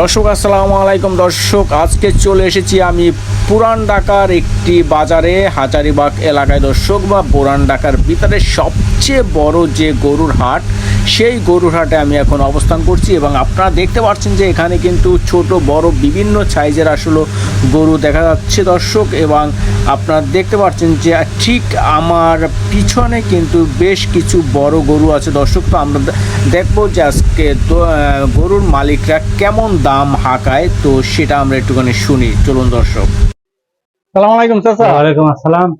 দর্শক, আসসালামু আলাইকুম। দর্শক, আজকে চলে এসেছি আমি পুরান ডাকার একটি বাজারে, হাজারিবাগ এলাকায়। দর্শক, বা পুরান ডাকার ভিতরে সবচেয়ে বড় যে গরুর হাট সেই গরুর হাটে আমি এখন অবস্থান করছি এবং আপনারা দেখতে পাচ্ছেন যে এখানে কিন্তু ছোট বড় বিভিন্ন সাইজের আসলে গরু দেখা যাচ্ছে দর্শক এবং আপনারা দেখতে পাচ্ছেন যে ঠিক আমার পিছনে কিন্তু বেশ কিছু বড় গরু আছে দর্শক। তো আমরা দেখব যে আজকে আহ, গরুর মালিকরা কেমন দাম হাঁকায়। তো সেটা আমরা একটুখানি শুনি। চলুন দর্শক। সালাম আলাইকুম চাচা ওয়ালাইকুম আসসালাম।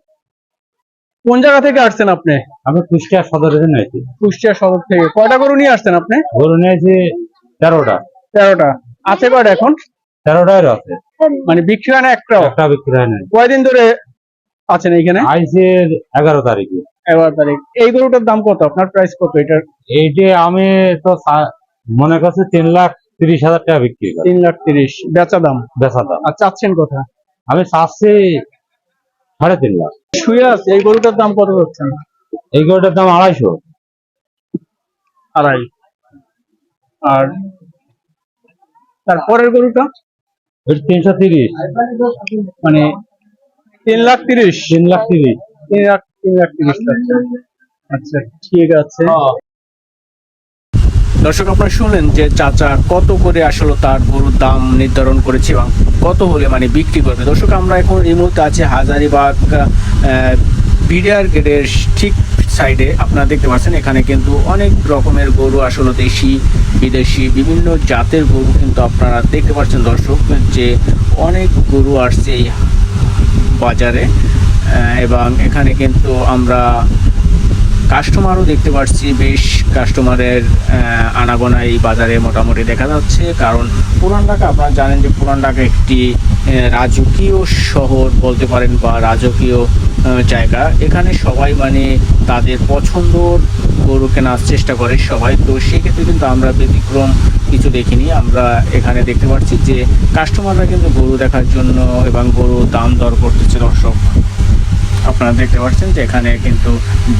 কোন জায়গা থেকে আসছেন আপনি? আমি কুষ্টিয়া সদরে নিয়েছি। কুষ্টিয়া সদর থেকে। কয়টা গরু নিয়ে আসছেন আপনি? গরু নিয়েছি তেরোটা। তেরোটা। আছে কয়টা এখন? তেরোটাই আছে মানে বিক্রি হয় না একটাও? একটা বিক্রি হয় না কয়দিন ধরে আছেন এইখানে? আইসি এগারো তারিখে। এগারো তারিখ। এই গরুটার দাম কত? আপনার প্রাইস কত? এটার এইটি আমি তো মনে করছি তিন লাখ তিরিশ হাজার টাকা বিক্রি তিন লাখ তিরিশ। বেচা দাম? বেচা দাম। আর চাচ্ছেন কথা আমি চাচ্ছি সাড়ে তিন লাখ। শুয়ে আছে এই গরুটার দাম কত হচ্ছেন এই গরুটার দাম আড়াইশো। আড়াই। আর তারপরের গরুটা? তিনশো তিরিশ। মানে তিন লাখ তিরিশ? তিন লাখ তিরিশ। তিন লাখ তিন লাখ তিরিশ আচ্ছা। আচ্ছা ঠিক আছে। দর্শক, আপনারা শুনলেন যে চাচা কত করে আসলে তার গরুর দাম নির্ধারণ করেছে এবং কত হলে মানে বিক্রি করবে। দর্শক, আমরা এখন এই মুহূর্তে আছি হাজারিবাগ বিডিআর গেটের ঠিক সাইডে। আপনারা দেখতে পাচ্ছেন, এখানে কিন্তু অনেক রকমের গরু আসলে দেশি, বিদেশি, বিভিন্ন জাতের গরু কিন্তু আপনারা দেখতে পাচ্ছেন দর্শক, যে অনেক গরু আসছে এই বাজারে এবং এখানে কিন্তু আমরা কাস্টমারও দেখতে পাচ্ছি বেশ কাস্টমারের আনাগোনা এই বাজারে মোটামুটি দেখা যাচ্ছে। কারণ পুরান ঢাকা, আপনারা জানেন যে পুরান ঢাকা একটি রাজকীয় শহর বলতে পারেন বা রাজকীয় জায়গা। এখানে সবাই মানে তাদের পছন্দর গরু কেনার চেষ্টা করে সবাই। তো সেক্ষেত্রে কিন্তু আমরা ব্যতিক্রম কিছু দেখিনি। আমরা এখানে দেখতে পাচ্ছি যে কাস্টমাররা কিন্তু গরু দেখার জন্য এবং গরু দাম দর করতেছে দর্শক। আপনারা দেখতে পাচ্ছেন যে এখানে কিন্তু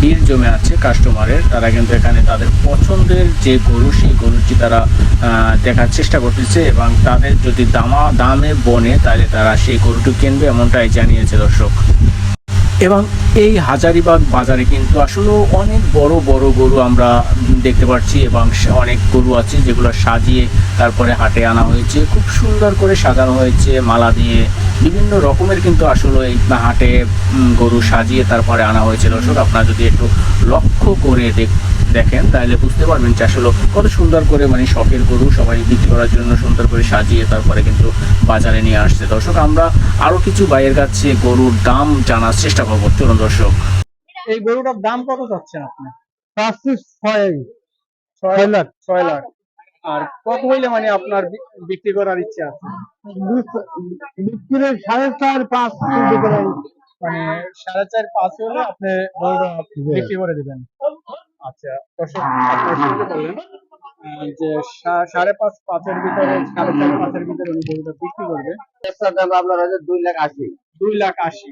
ভিড় জমে আছে কাস্টমারের। তারা কিন্তু এখানে তাদের পছন্দের যে গরু, সেই গরুটি তারা দেখার চেষ্টা করতেছে এবং তাদের যদি দামা, দামে বনে তাহলে তারা সেই গরুটি কিনবে এমনটাই জানিয়েছে দর্শক। এবং এই হাজারিবাগ বাজারে কিন্তু আসলে অনেক বড় বড় গরু আমরা দেখতে পাচ্ছি এবং অনেক গরু আছে যেগুলো সাজিয়ে তারপরে হাটে আনা হয়েছে। খুব সুন্দর করে সাজানো হয়েছে, মালা দিয়ে বিভিন্ন রকমের কিন্তু আসলে এই হাটে উম, গরু সাজিয়ে তারপরে আনা হয়েছে দর্শক আপনারা যদি একটু লক্ষ্য করে দেখ দেখেন তাহলে বুঝতে পারবেন যে আসলে কত সুন্দর করে মানে শখের গরু সবাই বিক্রি করার জন্য সুন্দর করে সাজিয়ে তারপরে কিন্তু বাজারে নিয়ে আসছে। দর্শক আমরা আরও কিছু বাইরের কাছে গরুর দাম জানার চেষ্টা করব। চলুন দর্শক। এই গরুটার দাম কত চাচ্ছেন আপনি? চাচ্ছি ছয় ছয় লাখ। ছয় লাখ। আর কত হইলে মানে আপনার বিক্রি করার ইচ্ছা আছে? বিক্রি সাড়ে চার পাঁচ মানে সাড়ে চার পাঁচ হলে আপনি বিক্রি করে দিবেন। আচ্ছা আহ, যে সা- সাড়ে পাঁচ পাঁচের ভিতরে সাড়ে চার পাঁচের ভিতরে উনি গরুটা বিক্রি করবে। দাম আপনার হচ্ছে দুই লাখ আশি। দুই লাখ আশি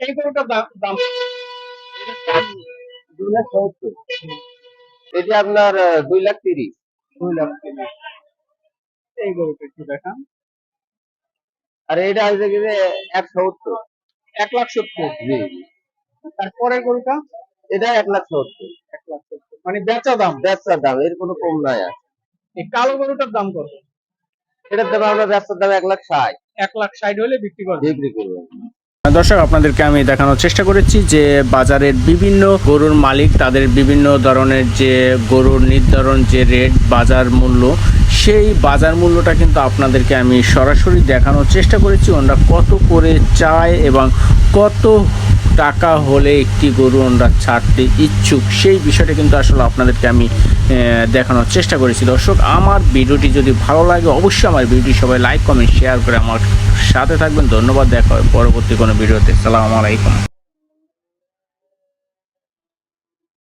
এই গরুটার দাম- দাম? দুই লাখ সত্তর এটি আপনার দুই লাখ তিরিশ। দুই লাখ তিরিশ। এই গরুটা একটু দেখান। আর এটা হচ্ছে কি যে এক সত্তর। এক লাখ সত্তর। জি। তারপরের গরুটা? এটা এক লাখ সত্তর। এক লাখ সত্তর। মানে বেচা দাম? ব্যবসার দাম এর কোনো কম নাই আর। এই কালো গরুটার দাম কত? এটার দাম আমরা ব্যবসার দাম এক লাখ ষাট। এক লাখ ষাট হলে বিক্রি করবে বিক্রি করব দর্শক, আপনাদেরকে আমি দেখানোর চেষ্টা করেছি যে বাজারের বিভিন্ন গরুর মালিক, তাদের বিভিন্ন ধরনের যে গরুর নির্ধারণ যে রেট, বাজার মূল্য, সেই বাজার মূল্যটা কিন্তু আপনাদেরকে আমি সরাসরি দেখানোর চেষ্টা করেছি। ওনারা কত করে চায় এবং কত টাকা হলে একটি গরু আমরা ছাড়তে ইচ্ছুক, সেই বিষয়টা কিন্তু আসলে আপনাদেরকে আমি দেখানোর চেষ্টা করেছি। দর্শক, আমার ভিডিওটি যদি ভালো লাগে, অবশ্যই আমার ভিডিওটি সবাই লাইক, কমেন্ট শেয়ার করে আমার সাথে থাকবেন। ধন্যবাদ, দেখা হবে পরবর্তী কোনো ভিডিওতে। সালাম আলাইকুম।